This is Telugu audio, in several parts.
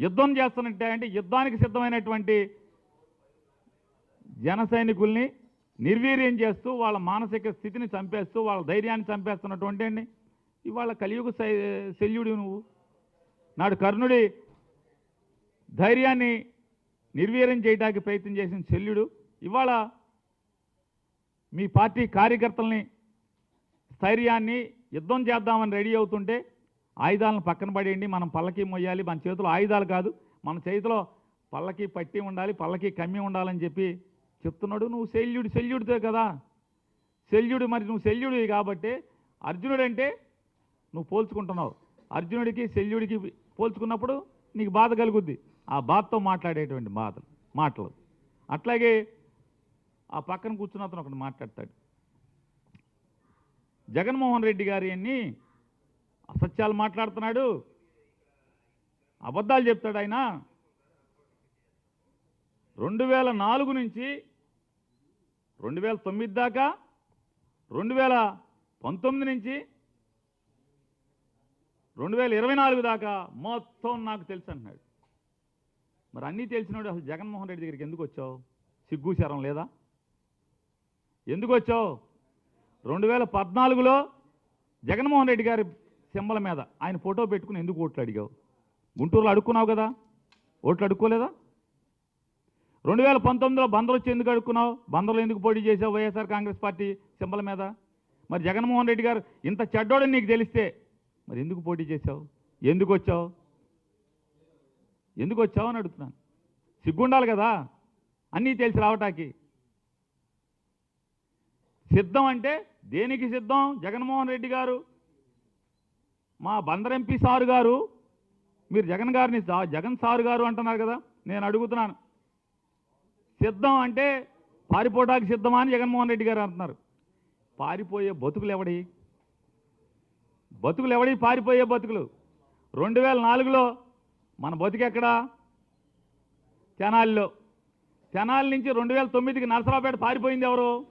యుద్ధం చేస్తున్నట్టే అంటే యుద్ధానికి సిద్ధమైనటువంటి జన సైనికుల్ని నిర్వీర్యం చేస్తూ వాళ్ళ మానసిక స్థితిని చంపేస్తూ వాళ్ళ ధైర్యాన్ని చంపేస్తున్నటువంటి అండి ఇవాళ కలియుగ శై- శల్యుడు నువ్వు. నాడు కర్ణుడి ధైర్యాన్ని నిర్వీర్యం చేయడానికి ప్రయత్నం చేసిన శల్యుడు. ఇవాళ మీ పార్టీ కార్యకర్తల్ని స్థైర్యాన్ని యుద్ధం చేద్దామని రెడీ అవుతుంటే ఆయుధాలను పక్కన పడేయండి మనం పల్లకి మొయ్యాలి మన చేతిలో ఆయుధాలు కాదు మన చేతిలో పల్లకి పట్టి ఉండాలి పల్లకి కమ్మి ఉండాలని చెప్పి చెప్తున్నాడు. నువ్వు శల్యుడు శల్యుడితో కదా. శల్యుడు మరి నువ్వు శల్యుడివి కాబట్టి అర్జునుడు అంటే నువ్వు పోల్చుకుంటున్నావు. అర్జునుడికి శల్యుడికి పోల్చుకున్నప్పుడు నీకు బాధ కలుగుద్ది. ఆ బాధతో మాట్లాడేటువంటి బాధలు మాటలు. అట్లాగే ఆ పక్కన కూర్చున్న అతను ఒకటి మాట్లాడతాడు. జగన్మోహన్ రెడ్డి గారి అన్ని అసత్యాలు మాట్లాడుతున్నాడు. అబద్ధాలు చెప్తాడు ఆయన. రెండు వేల నాలుగు నుంచి రెండు వేల తొమ్మిది దాకా రెండు వేల పంతొమ్మిది నుంచి రెండు వేల ఇరవై నాలుగు దాకా మొత్తం నాకు తెలుసు అంటున్నాడు. మరి అన్నీ తెలిసినాడు అసలు జగన్మోహన్ రెడ్డి దగ్గరికి ఎందుకు వచ్చావు? సిగ్గు శరం లేదా? ఎందుకు వచ్చావు? రెండు వేల పద్నాలుగులో జగన్మోహన్ రెడ్డి గారి సింబల మీద. ఆయన ఫోటో పెట్టుకుని ఎందుకు ఓట్లు అడిగావు? గుంటూరులో అడుక్కున్నావు కదా? ఓట్లు అడుక్కోలేదా? రెండు వేల పంతొమ్మిదిలో బందరు వచ్చి ఎందుకు అడుక్కున్నావు? బందరులో ఎందుకు పోటీ చేసావు వైఎస్ఆర్ కాంగ్రెస్ పార్టీ సింబల మీద? మరి జగన్మోహన్ రెడ్డి గారు ఇంత చెడ్డోడని నీకు తెలిస్తే మరి ఎందుకు పోటీ చేసావు ఎందుకు వచ్చావు? ఎందుకు వచ్చావు అని అడుగుతున్నాను. సిగ్గుండాలి కదా? అన్నీ తెలిసి రావటానికి. సిద్ధం అంటే దేనికి సిద్ధం? జగన్మోహన్ రెడ్డి గారు మా బందర్ ఎంపీ సారు గారు మీరు జగన్ గారిని సా- జగన్ సారు గారు అంటున్నారు కదా నేను అడుగుతున్నాను. సిద్ధం అంటే పారిపోవడానికి సిద్ధమా అని జగన్మోహన్ రెడ్డి గారు అంటున్నారు. పారిపోయే బతుకులు ఎవడి? బతుకులు ఎవడి పారిపోయే బతుకులు? రెండు వేల నాలుగులో మన బతుకెక్కడా తెనాలిలో. తెనాలి నుంచి రెండు వేల తొమ్మిదికి నరసరావుపేట పారిపోయింది ఎవరు?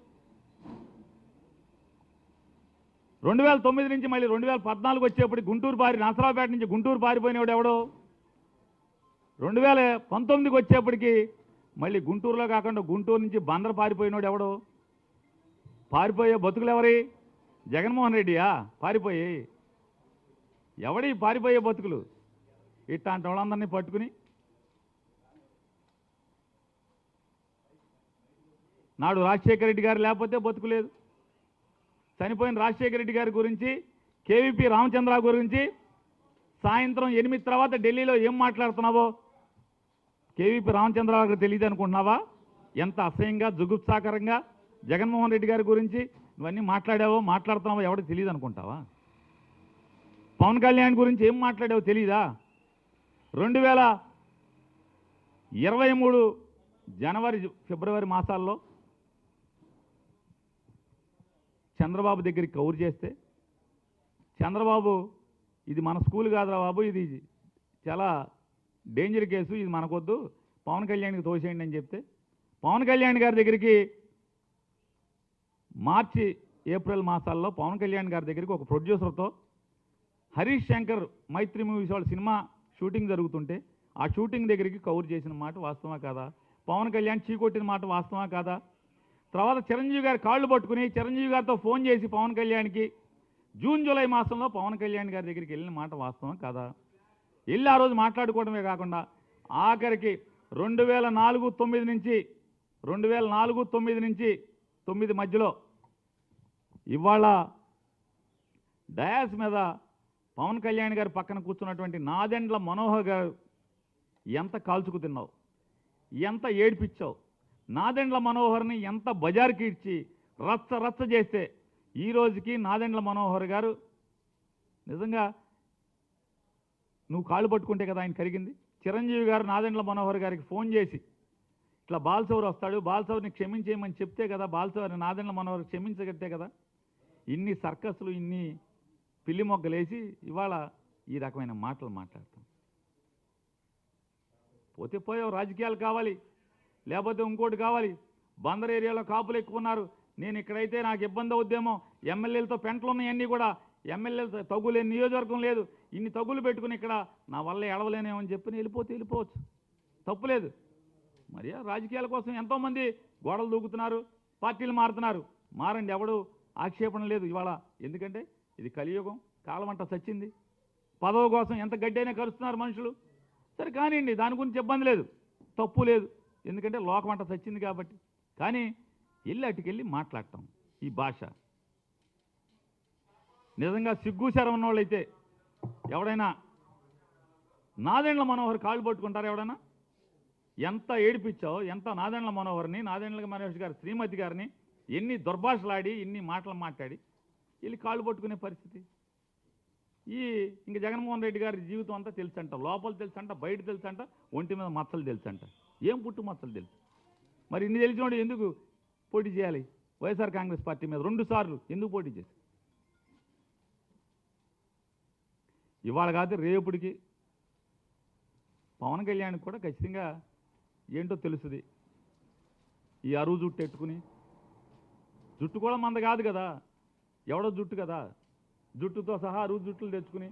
రెండు వేల తొమ్మిది నుంచి మళ్ళీ రెండు వేల పద్నాలుగు వచ్చేప్పుడు గుంటూరు పారి నసరాపేట నుంచి గుంటూరు పారిపోయినవాడు ఎవడు? రెండు వేల పంతొమ్మిదికి వచ్చేప్పటికి మళ్ళీ గుంటూరులో కాకుండా గుంటూరు నుంచి బందర పారిపోయినోడు ఎవడు? పారిపోయే బతుకులు ఎవరి? జగన్మోహన్ రెడ్డియా? పారిపోయి. ఎవడి పారిపోయే బతుకులు? ఇట్లాంటి వాళ్ళందరినీ పట్టుకుని నాడు రాజశేఖర రెడ్డి గారు లేకపోతే బతుకు లేదు. చనిపోయిన రాజశేఖర రెడ్డి గారి గురించి కేవీపీ రామచంద్ర గురించి సాయంత్రం ఎనిమిది తర్వాత ఢిల్లీలో ఏం మాట్లాడుతున్నావో కేవీపీ రామచంద్ర గారికి తెలియదు అనుకుంటున్నావా? ఎంత అసహ్యంగా జుగుప్సాకరంగా జగన్మోహన్ రెడ్డి గారి గురించి నువ్వన్నీ మాట్లాడావో మాట్లాడుతున్నావో ఎవరికి తెలియదు అనుకుంటావా? పవన్ కళ్యాణ్ గురించి ఏం మాట్లాడావో తెలీదా? రెండు వేల ఇరవై మూడు జనవరి ఫిబ్రవరి మాసాల్లో చంద్రబాబు దగ్గరికి కౌరు చేస్తే చంద్రబాబు ఇది మన స్కూల్ కాదురా బాబు ఇది చాలా డేంజర్ కేసు ఇది మనకొద్దు పవన్ కళ్యాణ్కి తోసేయండి అని చెప్తే పవన్ కళ్యాణ్ గారి దగ్గరికి మార్చి ఏప్రిల్ మాసాల్లో పవన్ కళ్యాణ్ గారి దగ్గరికి ఒక ప్రొడ్యూసర్తో హరీష్ శంకర్ మైత్రి మూవీస్ వాళ్ళ సినిమా షూటింగ్ జరుగుతుంటే ఆ షూటింగ్ దగ్గరికి కవర్ చేసిన మాట వాస్తవా కాదా? పవన్ కళ్యాణ్ చీకొట్టిన మాట వాస్తవా కాదా? తర్వాత చిరంజీవి గారి కాళ్ళు పట్టుకుని చిరంజీవి గారితో ఫోన్ చేసి పవన్ కళ్యాణ్కి జూన్ జూలై మాసంలో పవన్ కళ్యాణ్ గారి దగ్గరికి వెళ్ళిన మాట వాస్తవం కదా? వెళ్ళి ఆ రోజు మాట్లాడుకోవడమే కాకుండా ఆఖరికి రెండు వేల నాలుగు తొమ్మిది నుంచి రెండు వేల నాలుగు తొమ్మిది నుంచి తొమ్మిది మధ్యలో ఇవాళ డయాస్ మీద పవన్ కళ్యాణ్ గారి పక్కన కూర్చున్నటువంటి నాదెండ్ల మనోహర్ గారు ఎంత కాల్చుకు తిన్నావు? ఎంత ఏడిపించావు నాదెండ్ల మనోహర్ని ఎంత బజార్కి ఇచ్చి రచ్చ రచ్చ చేస్తే ఈ రోజుకి నాదెండ్ల మనోహర్ గారు నిజంగా నువ్వు కాళ్ళు పట్టుకుంటే కదా ఆయన కరిగింది? చిరంజీవి గారు నాదెండ్ల మనోహర్ గారికి ఫోన్ చేసి ఇట్లా బాలసౌర్ వస్తాడు బాలసౌర్ని క్షమించేయమని చెప్తే కదా బాలసౌర్ని నాదెండ్ల మనోహర్ క్షమించగట్టే కదా? ఇన్ని సర్కస్లు ఇన్ని పిల్లి మొగ్గలేసి ఇవాళ ఈ రకమైన మాటలు మాట్లాడతాం. పోతే పోయావు రాజకీయాలు కావాలి. లేకపోతే ఇంకోటి కావాలి. బందర్ ఏరియాలో కాపులు ఎక్కువ ఉన్నారు. నేను ఇక్కడైతే నాకు ఇబ్బంది అవుద్దేమో. ఎమ్మెల్యేలతో పెంటలు ఉన్నాయన్నీ కూడా. ఎమ్మెల్యేలతో తగ్గులేని నియోజకవర్గం లేదు. ఇన్ని తగులు పెట్టుకుని ఇక్కడ నా వల్ల ఎడవలేనేమని చెప్పి వెళ్ళిపోతే వెళ్ళిపోవచ్చు. తప్పులేదు మరి రాజకీయాల కోసం ఎంతోమంది గోడలు దూకుతున్నారు పార్టీలు మారుతున్నారు. మారండి ఎవడు ఆక్షేపణ లేదు ఇవాళ. ఎందుకంటే ఇది కలియుగం కాలమంట చచ్చింది పదవి కోసం ఎంత గడ్డైనా కరుస్తున్నారు మనుషులు. సరే కానివ్వండి దాని గురించి ఇబ్బంది లేదు. తప్పు లేదు. ఎందుకంటే లోకమంట చచ్చింది కాబట్టి. కానీ వెళ్ళి అటుకెళ్ళి మాట్లాడటం ఈ భాష. నిజంగా సిగ్గు శరం ఉన్నోళ్ళైతే ఎవడైనా నాదెండ్ల మనోహర్ కాళ్ళు పట్టుకుంటారు ఎవడైనా? ఎంత ఏడిపించావు ఎంత నాదెండ్ల మనోహర్ని నాదెండ్ల మనోహర్ గారి శ్రీమతి గారిని ఎన్ని దుర్భాషలాడి ఎన్ని మాటలు మాట్లాడి వెళ్ళి కాళ్ళు పట్టుకునే పరిస్థితి. ఈ ఇంక జగన్మోహన్ రెడ్డి గారి జీవితం అంతా తెలుసంట లోపల తెలుసంట బయట తెలుసంట ఒంటి మీద మచ్చలు తెలుసంట. ఏం పుట్టు మచ్చలు తెలుసు? మరి ఇన్ని తెలిసినోడు ఎందుకు పోటీ చేయాలి? వైఎస్ఆర్ కాంగ్రెస్ పార్టీ మీద రెండు సార్లు ఎందుకు పోటీ చేసి ఇవాళ కాదు రేపుడికి పవన్ కళ్యాణ్ కూడా ఖచ్చితంగా ఏంటో తెలుసుది. ఈ అరువు జుట్టు ఎట్టుకుని జుట్టు కూడా మంద కాదు కదా. ఎవడో జుట్టు కదా. జుట్టుతో సహా అరువు జుట్టులు తెచ్చుకుని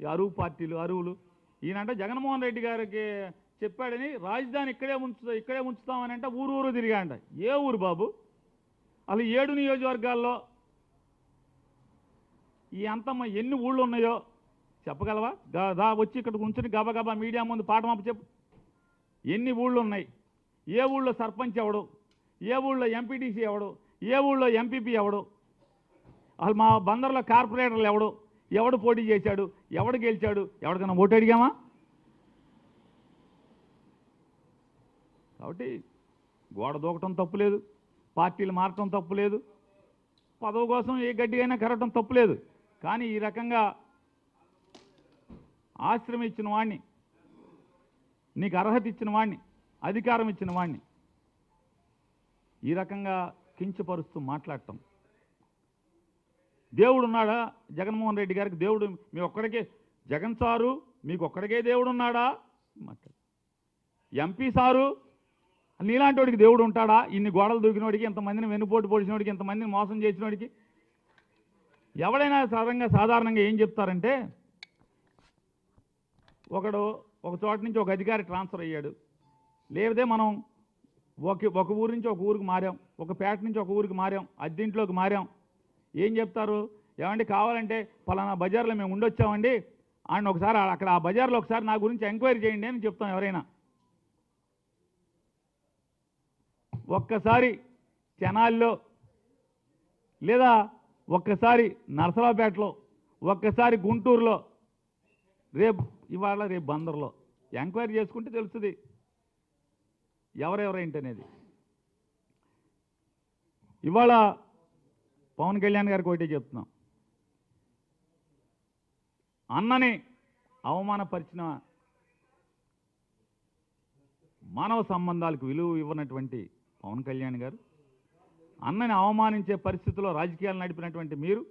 ఈ అరువు పార్టీలు అరువులు. ఈయనంటే జగన్మోహన్ రెడ్డి గారికి చెప్పాడని రాజధాని ఇక్కడే ఉంచుతా ఇక్కడే ఉంచుతామని అంటే ఊరు ఊరు తిరిగాంట ఏ ఊరు బాబు? అసలు ఏడు నియోజకవర్గాల్లో ఈ అంతమ్మ ఎన్ని ఊళ్ళు ఉన్నాయో చెప్పగలవా? దా వచ్చి ఇక్కడ ఉంచుని గబగబా మీడియా ముందు పాఠం అప్పు చెప్పు. ఎన్ని ఊళ్ళు ఉన్నాయి? ఏ ఊళ్ళో సర్పంచ్ ఎవడు? ఏ ఊళ్ళో ఎంపీటీసీ ఎవడు? ఏ ఊళ్ళో ఎంపీపీ ఎవడు? అసలు మా బందర్లో కార్పొరేటర్లు ఎవడు? ఎవడు పోటీ చేశాడు? ఎవడు గెలిచాడు? ఎవరికైనా ఓటు అడిగామా? కాబట్టి గోడ దూకటం తప్పులేదు పార్టీలు మారటం తప్పులేదు పదవి కోసం ఏ గడ్డి అయినా కరగటం తప్పులేదు కానీ ఈ రకంగా ఆశ్రమం ఇచ్చిన వాడిని నీకు అర్హత ఇచ్చిన వాడిని అధికారం ఇచ్చిన వాడిని ఈ రకంగా కించపరుస్తూ మాట్లాడటం. దేవుడు ఉన్నాడా? జగన్మోహన్ రెడ్డి గారికి దేవుడు మీ ఒక్కడికే జగన్ సారు మీకు ఒక్కడికే దేవుడు ఉన్నాడా? మాట్లాడు. ఎంపీ సారు నీలాంటి వాడికి దేవుడు ఉంటాడా? ఇన్ని గోడలు దూకినోడికి ఇంతమందిని వెన్నుపోటు పొడిచినోడికి ఇంతమందిని మోసం చేసినోడికి? ఎవడైనా సాధారణంగా సాధారణంగా ఏం చెప్తారంటే ఒకడు ఒక చోట నుంచి ఒక అధికారి ట్రాన్స్ఫర్ అయ్యాడు. లేదే మనం ఒక ఒక ఊరు నుంచి ఒక ఊరికి మారాం. ఒక పేట నుంచి ఒక ఊరికి మారాం. అద్దెంట్లోకి మారాం. ఏం చెప్తారు? ఏమండి కావాలంటే పలానా బజార్లో మేము ఉండొచ్చామండి. ఆయన ఒకసారి అక్కడ ఆ బజార్లో ఒకసారి నా గురించి ఎంక్వైరీ చేయండి అని చెప్తాం ఎవరైనా. ఒక్కసారి చెనాల్లో లేదా ఒక్కసారి నరసరావుపేటలో ఒక్కసారి గుంటూరులో రేపు ఇవాళ రేపు బందర్లో ఎంక్వైరీ చేసుకుంటే తెలుస్తుంది. ఎవరెవరేంటనేది ఇవాళ పవన్ కళ్యాణ్ గారికి ఒకటే చెప్తున్నాం. అన్నని అవమానపరిచిన మానవ సంబంధాలకు విలువ ఇవ్వనటువంటి పవన్ కళ్యాణ్ గారు. అన్నని అవమానించే పరిస్థితిలో రాజకీయాలు నడిపినటువంటి మీరు.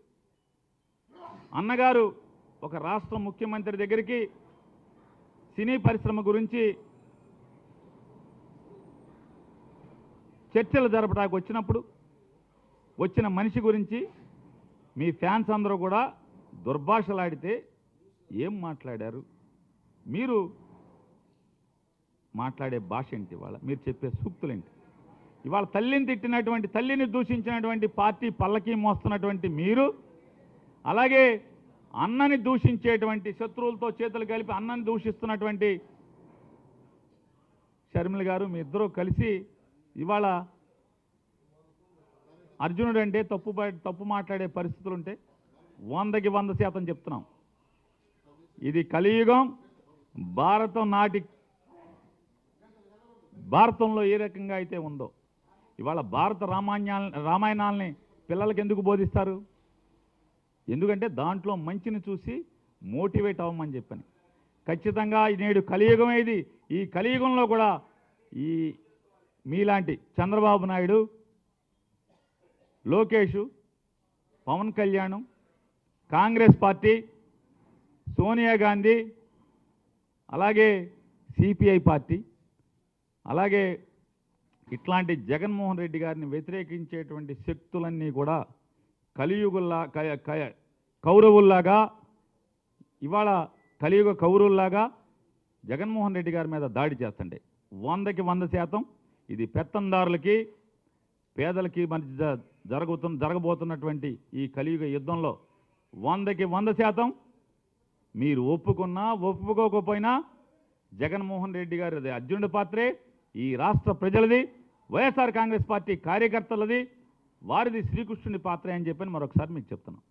అన్నగారు ఒక రాష్ట్ర ముఖ్యమంత్రి దగ్గరికి సినీ పరిశ్రమ గురించి చర్చలు జరపడానికి వచ్చినప్పుడు వచ్చిన మనిషి గురించి మీ ఫ్యాన్స్ అందరూ కూడా దుర్భాషలాడితే ఏం మాట్లాడారు? మీరు మాట్లాడే భాష ఏంటి ఇవాళ? మీరు చెప్పే సూక్తులేంటి ఇవాళ తల్లిని తిట్టినటువంటి తల్లిని దూషించినటువంటి పార్టీ పల్లకి మోస్తున్నటువంటి మీరు అలాగే అన్నని దూషించేటువంటి శత్రువులతో చేతులు కలిపి అన్నని దూషిస్తున్నటువంటి షర్మిల గారు మీ ఇద్దరూ కలిసి ఇవాళ అర్జునుడు అంటే తప్పు తప్పు మాట్లాడే పరిస్థితులు ఉంటే వందకి వంద శాతం చెప్తున్నాం. ఇది కలియుగం భారతం నాటి భారతంలో ఏ రకంగా అయితే ఉందో ఇవాళ భారత రామాయణా రామాయణాలని పిల్లలకి ఎందుకు బోధిస్తారు? ఎందుకంటే దాంట్లో మంచిని చూసి మోటివేట్ అవ్వమని చెప్పాను. ఖచ్చితంగా ఈ నేడు కలియుగం ఇది. ఈ కలియుగంలో కూడా ఈ మీలాంటి చంద్రబాబు నాయుడు లోకేష్ పవన్ కళ్యాణ్ కాంగ్రెస్ పార్టీ సోనియా గాంధీ అలాగే సిపిఐ పార్టీ అలాగే ఇట్లాంటి జగన్మోహన్ రెడ్డి గారిని వ్యతిరేకించేటువంటి శక్తులన్నీ కూడా కలియుగుల్లా క- క- కౌరవుల్లాగా ఇవాళ కలియుగ కౌరవుల్లాగా జగన్మోహన్ రెడ్డి గారి మీద దాడి చేస్తుండే. వందకి వంద శాతం ఇది పెత్తందారులకి పేదలకి మధ్య జరుగుతున్న జరగబోతున్నటువంటి ఈ కలియుగ యుద్ధంలో వందకి వంద శాతం మీరు ఒప్పుకున్నా ఒప్పుకోకపోయినా జగన్మోహన్ రెడ్డి గారి అర్జునుడి పాత్రే ఈ రాష్ట్ర ప్రజలది. వైఎస్ఆర్ కాంగ్రెస్ పార్టీ కార్యకర్తలది వారిది శ్రీకృష్ణుని పాత్ర అని చెప్పని మరొకసారి మీకు చెప్తున్నాం.